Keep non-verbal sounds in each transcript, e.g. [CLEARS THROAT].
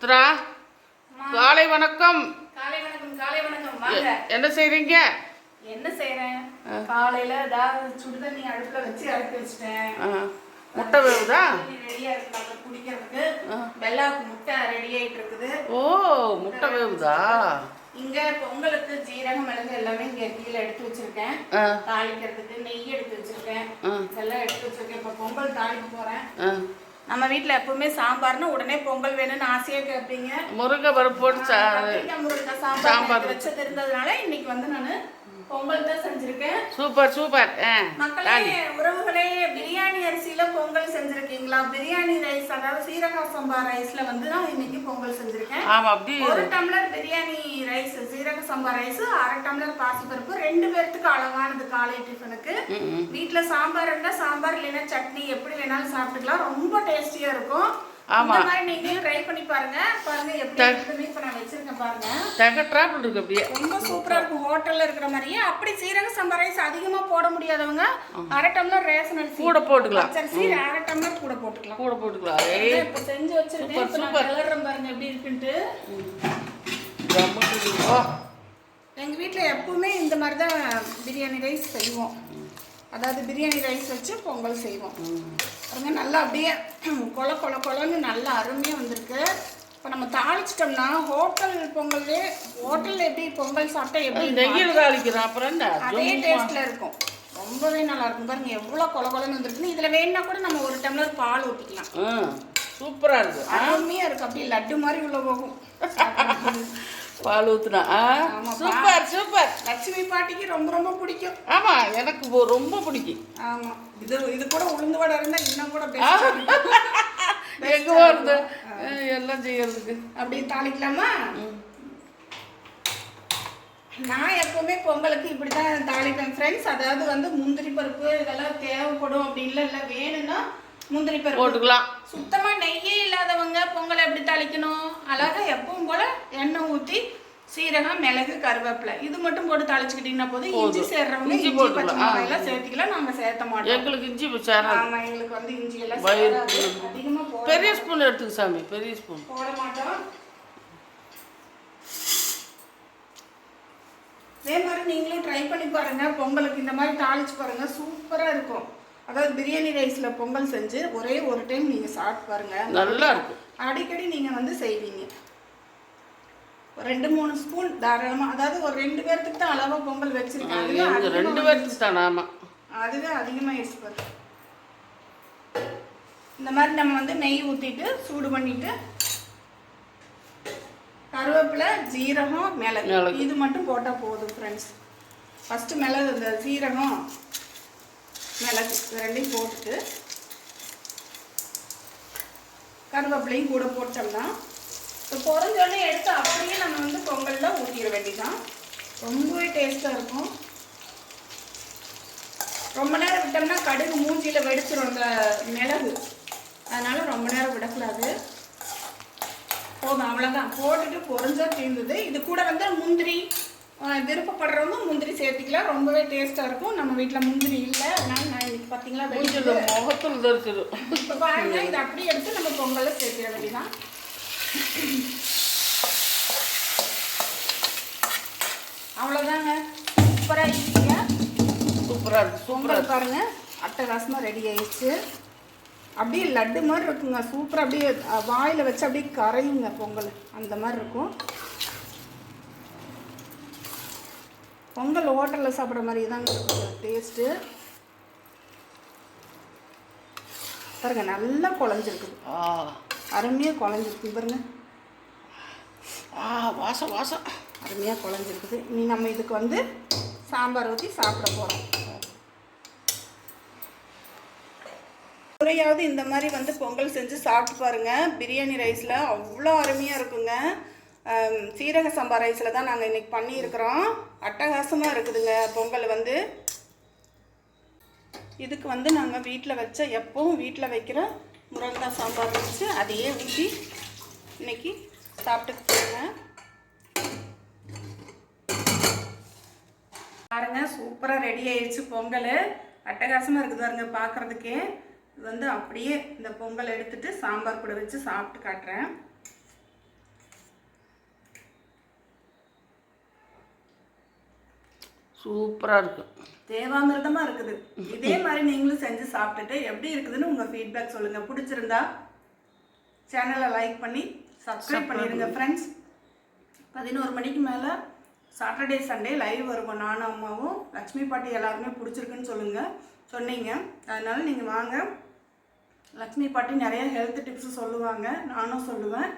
சித்ரா காலை வணக்கம். காலை வணக்கம் காலை வணக்கம். வாங்க. என்ன செய்றீங்க? என்ன செய்றேன்? காலையில ஏதாவது சுடு தண்ணி அடுப்புல வச்சு அடுப்பு வச்சுட்டேன். முட்டை வேவுதா? ரெடியா இருக்கு. குடிக்கிறதுக்கு வெள்ளாக்கு முட்டை ரெடி ஆயிட்டு இருக்குது. ஓ முட்டை வேவுதா? இங்க பொங்கலுக்கு ஜீரகம் மிளகு எல்லாமே இங்க கீழே எடுத்து வச்சிருக்கேன். தாளிக்கிறதுக்கு நெய் எடுத்து வச்சிருக்கேன். ஆ. இதெல்லாம் எடுத்து வச்சிருக்கேன். இப்ப பொங்கல் தாளிக்க போறேன். நம்ம வீட்ல எப்பவுமே சாம்பார்னா உடனே பொங்கல் வேணும்னு ஆசையா கேட்பீங்க முருங்கை பருப்பு போட்டு முருங்கக்காய் சாம்பார் வச்சது இருந்ததுனால இன்னைக்கு வந்து நான் பொங்கல் தான் செஞ்சிருக்கேன். Super super. மக்களே உறவுகளே பிரியாணி அரிசியில பொங்கல் செஞ்சிருக்கீங்களா? பிரியாணி ரைஸ் அதாவது சீரக சம்பா ரைஸ்ல வந்து நான் இன்னைக்கு பொங்கல் செஞ்சிருக்கேன். ஆமா அப்படி. ஒரு டம்ளர் பிரியாணி ரைஸ் சீரக சம்பா ரைஸ் அரை டம்ளர் பாசிப்பருப்பு ரெண்டு பேர்த்துக்கு அளவானது காலை டிஃபனுக்கு. வீட்ல சாம்பார் இருந்தா சாம்பார் இல்லைன்னா சட்னி எப்படி வேணாலும் சாப்பிட்டுக்கலாம். ரொம்ப டேஸ்டியா இருக்கும். ஆமா. இந்த மாதிரி நீங்களும் ட்ரை பண்ணி பாருங்க. பாருங்க எப்படி நான் வச்சிருக்கேன் பாருங்க. இருக்கு அப்படியே. ரொம்ப சூப்பரா இருக்கும் ஹோட்டல்ல இருக்கிற மாதிரியே. அப்படி சீரக சம்பா ரைஸ் அதிகமா போட முடியாதவங்க அரை டம்ளர் ரேஷன் அரிசி கூட போட்டுக்கலாம். பச்சரிசி அரை டம்ளர் கூட போட்டுக்கலாம். கூட போட்டுக்கலாம். இப்ப செஞ்சு வச்சிருக்கேன். நான் கிளறேன் பாருங்க எப்படி இருக்குன்ட்டு. கம்முன்னு இருக்கு. ஓ எங்க வீட்ல எப்பவுமே இந்த மாதிரி தான் பிரியாணி ரைஸ் செய்வோம். அதாவது பிரியாணி ரைஸ் வச்சு பொங்கல் செய்வோம். பாருங்க நல்லா அப்படியே [CLEARS THROAT] கொல கொல கொலன்னு நல்லா அருமையா வந்திருக்கு. இப்போ நம்ம தாளிச்சிட்டோம்னா ஹோட்டல் பொங்கல்லே ஹோட்டல்ல எப்படி பொங்கல் சாப்பிட்டா எப்படி நெய்யில் தாளிக்கிறோம் அப்புறம் அதே டேஸ்ட்ல இருக்கும். ரொம்பவே நல்லா இருக்கும். பாருங்க எவ்வளவு கொல கொலன்னு வந்திருக்குன்னு. இதுல வேணும்னா கூட நம்ம ஒரு டம்ளர் பால் ஊத்திக்கலாம். ஆ, சூப்பரா இருக்கு. அருமையா இருக்கு. அப்படியே லட்டு மாதிரி உள்ள போகும். [LAUGHS] பால் ஆமா, சூப்பர் சூப்பர். லட்சுமி பாட்டிக்கு ரொம்ப ரொம்ப பிடிக்கும். ஆமா எனக்கு ரொம்ப பிடிக்கும். ஆமா. இது இது கூட உளுந்து வடை இருந்தா இன்னும் கூட. [LAUGHS] எங்க வருது எல்லாம் செய்யறதுக்கு. அப்படியே தாளிக்கலாமா? நான் எப்பவுமே பொங்கலுக்கு இப்படி தான் தாளிப்பேன் ஃப்ரெண்ட்ஸ் அதாவது வந்து முந்திரி பருப்பு இதெல்லாம் தேவைப்படும் அப்படின்னு இல்லை வேணும்னா முந்திரி பருப்பு. போட்டுக்கலாம். சுத்தமா நெய்யே இல்லாதவங்க பொங்கலை எப்படி தாளிக்கணும்? அழகா எப்பவும் போல எண்ணெய் ஊத்தி சீரகம் மிளகு கருவேப்பிலை. இது மட்டும் போட்டு தாளிச்சுக்கிட்டீங்கன்னா போதும். இஞ்சி சேர்றவங்க இஞ்சி பச்சை. மிளகாய் எல்லாம் சேர்த்துக்கலாம். நாங்க சேர்த்த மாட்டோம். எங்களுக்கு இஞ்சி சேராது. ஆமா எங்களுக்கு வந்து இஞ்சி எல்லாம் சேராது. அதிகமா பெரிய ஸ்பூன் எடுத்துக்க சாமி பெரிய ஸ்பூன். போட மாட்டோம். இதே மாதிரி நீங்களும் ட்ரை பண்ணி பாருங்க. பொங்கலுக்கு இந்த மாதிரி தாளிச்சு பாருங்க. சூப்பரா இருக்கும். அதாவது பிரியாணி ரைஸ்ல பொங்கல் செஞ்சு ஒரே ஒரு டைம் நீங்க சாப்பிட்டு பாருங்க. நல்லா இருக்கும் அடிக்கடி நீங்க வந்து செய்வீங்க. ரெண்டு மூணு ஸ்பூன் தாராளமா அதாவது ஒரு ரெண்டு பேர்த்துக்கு தான் அளவா பொங்கல் அதிகமா ரெண்டு பேருக்கு தானே ஆமா. அதுவே அதிகமாகிடுச்சு பாரு. இந்த மாதிரி நம்ம வந்து நெய் ஊற்றிட்டு சூடு பண்ணிட்டு கருவேப்பிலை ஜீரகம் மிளகு. மிளகு. இது மட்டும் போட்டால் போதும் ஃப்ரெண்ட்ஸ் ஃபஸ்ட்டு மிளகு இந்த ஜீரகம் மிளகு இது ரெண்டையும் போட்டுட்டு கருவேப்பிலையும் கூட போட்டோம்னா இப்போ பொறிஞ்சோடனே எடுத்து அப்படியே நம்ம வந்து பொங்கலில் ஊற்றிட வேண்டிதான் ரொம்பவே டேஸ்ட்டாக இருக்கும். ரொம்ப நேரம் விட்டோம்னா கடுகு மூஞ்சியில் வெடிச்சிடும் இந்த மிளகு. அதனால் ரொம்ப நேரம் விடக்கூடாது. போதும் அவ்வளோதான் போட்டுட்டு பொறிஞ்சா தீர்ந்தது இது கூட வந்து முந்திரி விருப்பப்படுறவங்க முந்திரி சேர்த்துக்கலாம். ரொம்பவே டேஸ்ட்டாக இருக்கும். நம்ம வீட்டில் முந்திரி இல்லை. அதனால நான் இன்னைக்கு பார்த்தீங்களா மூஞ்சில முகத்தில் தெரிச்சிடும் இப்போ பாருங்க இதை அப்படியே எடுத்து நம்ம பொங்கல்ல சேர்த்திட வேண்டியதான் அவ்வளோதாங்க சூப்பராக ஈஸியாக சூப்பரா இருக்கு சூப்பரா பொங்கல் பாருங்க அட்டகாசமாக ரெடி ஆயிடுச்சு. அப்படியே லட்டு மாதிரி இருக்குங்க. சூப்பராக அப்படியே வாயில வச்சு அப்படியே கரையுங்க பொங்கல். அந்த மாதிரி இருக்கும். பொங்கல் ஹோட்டலில் சாப்பிட்ற மாதிரி தாங்க இருக்கும் டேஸ்ட்டு பாருங்க நல்லா குழஞ்சிருக்குது. ஆ. அருமையாக குழஞ்சிருக்கு. பாருங்க. ஆ வாசம் வாசம். அருமையாக குழஞ்சிருக்குது. இனி நம்ம இதுக்கு வந்து சாம்பார் ஊற்றி சாப்பிட போகிறோம் முறையாவது இந்த மாதிரி வந்து பொங்கல் செஞ்சு சாப்பிட்டு பாருங்க. பிரியாணி ரைஸில் அவ்வளோ அருமையாக இருக்குங்க. சீரக சம்பா ரைஸில் தான் நாங்கள் இன்றைக்கி பண்ணியிருக்கிறோம். அட்டகாசமாக இருக்குதுங்க பொங்கல் வந்து. இதுக்கு வந்து நாங்கள் வீட்டில் வச்ச எப்பவும் வீட்டில் வைக்கிற முருங்கக்காய் சாம்பார் வச்சு அதையே ஊற்றி இன்னைக்கு சாப்பிட்டுக்கிட்டுங்க பாருங்க சூப்பராக ரெடி ஆயிடுச்சு பொங்கல். அட்டகாசமாக இருக்குது பாருங்க பார்க்குறதுக்கே இது வந்து அப்படியே இந்த பொங்கல் எடுத்துட்டு சாம்பார் கூட வச்சு சாப்பிட்டு காட்டுறேன். சூப்பராக இருக்கு. தேவாமிர்தமா இருக்குது. இதே மாதிரி நீங்களும் செஞ்சு சாப்பிட்டுட்டு எப்படி இருக்குதுன்னு உங்க ஃபீட்பேக் சொல்லுங்க. பிடிச்சிருந்தா சேனலை லைக் பண்ணி சப்ஸ்கிரைப் பண்ணிடுங்க ஃப்ரெண்ட்ஸ் பதினோரு மணிக்கு மேலே சாட்டர்டே சண்டே லைவ் வருவோம். நானும் அம்மாவும் லக்ஷ்மி பாட்டி எல்லாருமே பிடிச்சிருக்குன்னு சொல்லுங்க. சொன்னீங்க. அதனால நீங்கள் வாங்க. லக்ஷ்மி பாட்டி நிறைய ஹெல்த் டிப்ஸ் சொல்லுவாங்க. நானும் சொல்லுவேன்.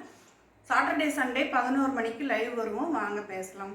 சாட்டர்டே சண்டே பதினோரு மணிக்கு லைவ் வருவோம். வாங்க பேசலாம்.